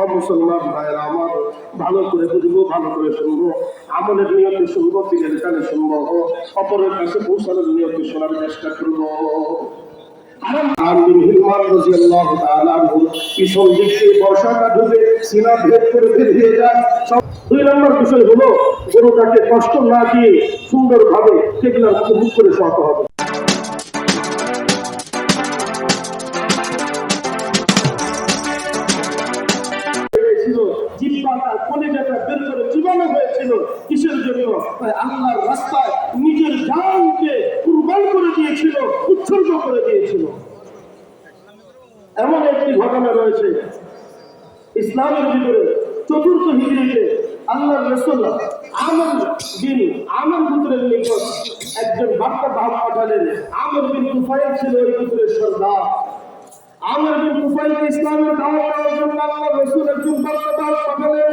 অমুসলমান ভাইয়ের, আমার ভালো করে বুঝব, ভালো করে শুনব। আমলের নিয়তে শুনব দিনের কানে শুনব। অপরের কাছে পৌঁছানোর নিয়তে শোনার চেষ্টা করব। বিষয় হলো, গরুটাকে কষ্ট না দিয়ে সুন্দরভাবে কেবলার মতো মুখ করে শোয়াতে হবে। কিসের জন্য? আল্লাহর রাস্তায় নিজের জানকে কুরবান করে দিয়েছিল, উৎসর্গ করে দিয়েছিল। এমন একটি ঘটনা রয়েছে। ইসলামের ভিতরে চতুর্থ হিজড়িতে আল্লাহর রসুল আমর বিন আমর পুত্রের নিকট একজন বার্তা বাহক পাঠালেন। আমর বিন তুফাইল ছিল ওই পুত্রের সর্দার। আমর বিন তুফাইলকে ইসলামের দাওয়াত দেওয়ার জন্য আল্লাহর রসুল একজন বার্তা বাহক পাঠালেন।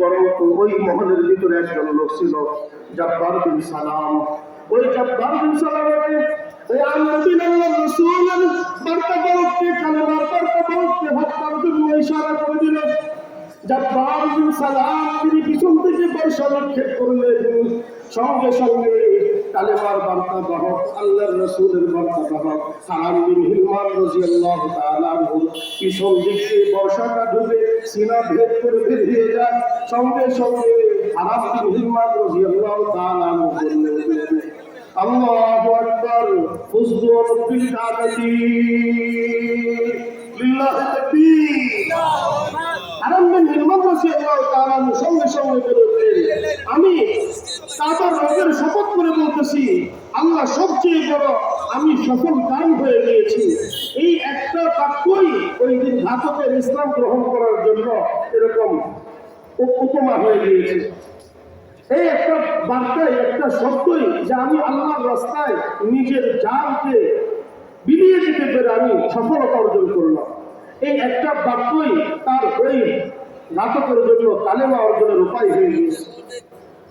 বরং ওই মহলের ভিতরে একজন লোক ছিল জব্বার বিন সালাম। ওই জব্বার বিন সালামকে সঙ্গে সঙ্গে কালেমার বার্তা বাহক, আল্লাহর রসুলের বার্তা বাহক, সালাম বিন হিলমান রাদিয়াল্লাহু তাআলা পিছন দিক বর্ষাটা ডুবে সিনা ভেদ করে বের হয়ে যায়, সঙ্গে সঙ্গে সালাম বিন হিলমান রাদিয়াল্লাহু তাআলা বললেন আল্লাহু আকবার ফুজদুর বিল লিল্লাহি তাকবীর। আরম্ভের নির্মাণ সঙ্গে সঙ্গে বলেছেন আমি কাবার রবের শপথ করে বলতেছি, আল্লাহ সবচেয়ে বড় আমি সফল কাম হয়ে গিয়েছি। এই একটা বাক্যই ওই দিন ঘাতকের ইসলাম গ্রহণ করার জন্য এরকম উপ- উপমা হয়ে গিয়েছে। এই একটা বার্তায় একটা শব্দই যে আমি আল্লাহর রাস্তায় নিজের জানকে বিলিয়ে দিতে পেরে আমি সফলতা অর্জন করলাম। এই একটা বাক্যই তার ওই নাটকের জন্য তালেমা অর্জনের উপায় হয়ে গিয়েছে।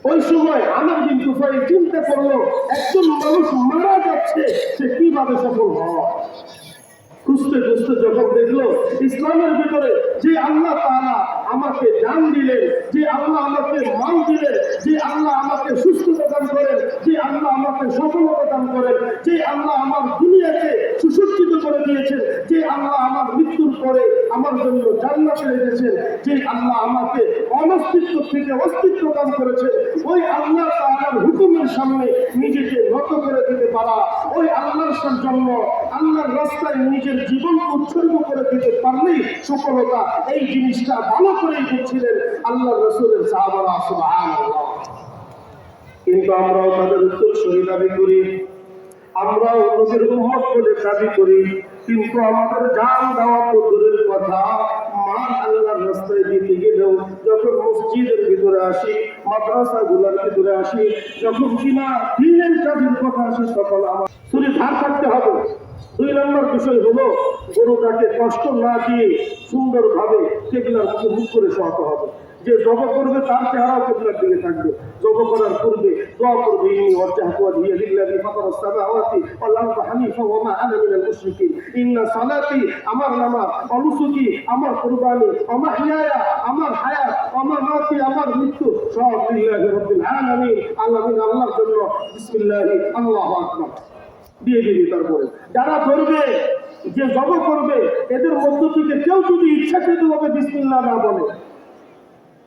ওই সময় আমার কিন্তু তুফাই চিন্তা করল, একজন মানুষ মারা যাচ্ছে, সে কীভাবে সফল হয়? খুঁজতে খুঁজতে যখন দেখল, ইসলামের ভিতরে যে আল্লাহ তারা আমাকে দান দিলেন, যে আল্লাহ আমাকে মান দিলেন, যে আল্লাহ আমাকে সুস্থতা দান করেন, যে আল্লাহ আমাকে দান করেন যে আল্লাহ আমার দুনিয়াকে সুসজ্জিত করে দিয়েছেন, যে আল্লাহ আমার মৃত্যুর পরে আমার জন্য জান্নাতে রেখেছেন যে আল্লাহ আমাকে অনস্তিত্ব থেকে অস্তিত্ব দান করেছেন, ওই আল্লাহ তাআলার হুকুমের সামনে নিজেকে নত করে দিতে পারা, ওই আল্লাহর জন্য আল্লাহর রাস্তায় নিজের জীবনকে উৎসর্গ করে দিতে পারলেই সফলতা, এই জিনিসটা ভালো করেই বুঝছিলেন আল্লাহ রসুলের সাহাবারা, সুবহানাল্লাহ। কিন্তু আমরাও তাদের উত্তর সহি দাবি করি নবীর উম্মত বলে দাবি করি, কিন্তু আমাদের দেওয়া তো দূরের কথা আল্লাহর রাস্তায় দিতে গেলেও যখন মসজিদের ভিতরে আসি ভিতরে আসি, যখন কিনা দিনের কাজের কথা আসে আমার ধার হবে। দুই নম্বর বিষয় হলো, গরুটাকে কষ্ট না দিয়ে সুন্দরভাবে কেবলার মুখে মুখ করে শোয়াতে হবে। যে জব করবে তার চেহারাও কেবলার দিকে থাকবে। জব করার পূর্বে দোয়া করবে, ইনি আস-সামাওয়াতি ওয়াল হানিফা ওয়া মা আনা মিনাল মুশরিকিন। ইন্না সালাতি আমার নামাজ, আমার কুরবানি, আমার হায়াত, আমার মাতি আমার মৃত্যু সব লিল্লাহি রাব্বিল আলামিন। আল্লাহর জন্য বিসমিল্লাহি, আল্লাহু আকবার। দিয়ে দিবি তারপরে। যারা ধরবে, যে জব করবে, এদের মধ্য থেকে কেউ যদি ইচ্ছাকৃতভাবে বিসমিল্লাহ না বলে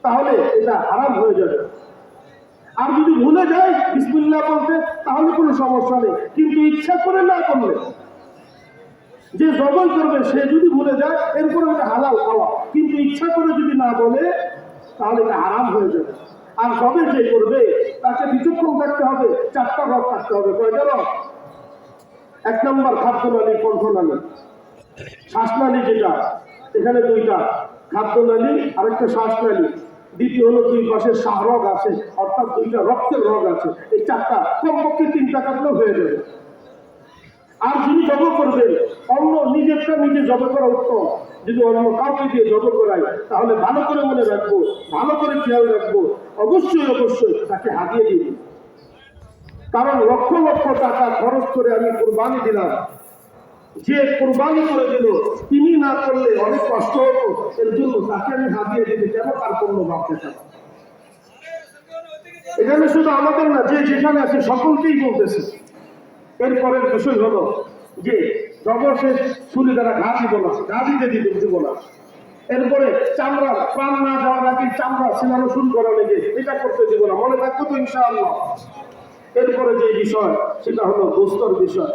তাহলে এটা হারাম হয়ে যাবে। আর যদি ভুলে যায়, বিসমিল্লাহ বলতে, তাহলে কোনো সমস্যা নেই। কিন্তু ইচ্ছা করে না করলে, যে জবল করবে, সে যদি ভুলে যায় এরপরে এটা হালাল খাওয়া। কিন্তু ইচ্ছা করে যদি না বলে, তাহলে এটা হারাম হয়ে যাবে। আর জবে যে করবে, তাকে বিচক্ষণ থাকতে হবে, চারটা রথ থাকতে হবে। কয়টা রথ এক নম্বর খাদ্যনালী কণ্ঠনালী শ্বাসনালী যেটা, এখানে দুইটা। খাদ্যনালী আর একটা শ্বাসনালী। দ্বিতীয় হলো দুই পাশে শাহরগ আছে, অর্থাৎ দুইটা রক্তের রগ আছে। এই চারটা কমপক্ষে তিনটা কাটলেও হয়ে যাবে। আর যিনি জব করবেন, অন্য নিজেরটা নিজে জব করা উত্তম। যদি অন্য কাউকে দিয়ে জব করাই তাহলে ভালো করে মনে রাখব, ভালো করে খেয়াল রাখব। অবশ্যই অবশ্যই তাকে হাতিয়ে দিন। কারণ লক্ষ লক্ষ টাকা খরচ করে আমি কোরবানি দিলাম। যে কোরবানি করে দিল, তিনি না করলে অনেক কষ্ট হতো। এর জন্য তাকে আমি হাতিয়ে দিতে কেন তার কোনো ভাবতে এখানে শুধু আমাদের না, যে যেখানে আছে সকলকেই বলতেছে। এরপরের বিষয় হলো যে সর্বশেষ ছুরি দ্বারা ঘা দিব না, ঘা দিতে দিব দিব না। এরপরে চামড়া, প্রাণ না যাওয়ার আগে চামড়া ছিলানো শুরু করা লেগে এটা করতে দিব না, মনে থাকব তো ইনশাআল্লাহ। এরপরে যে বিষয়, সেটা হলো দোস্তর বিষয়।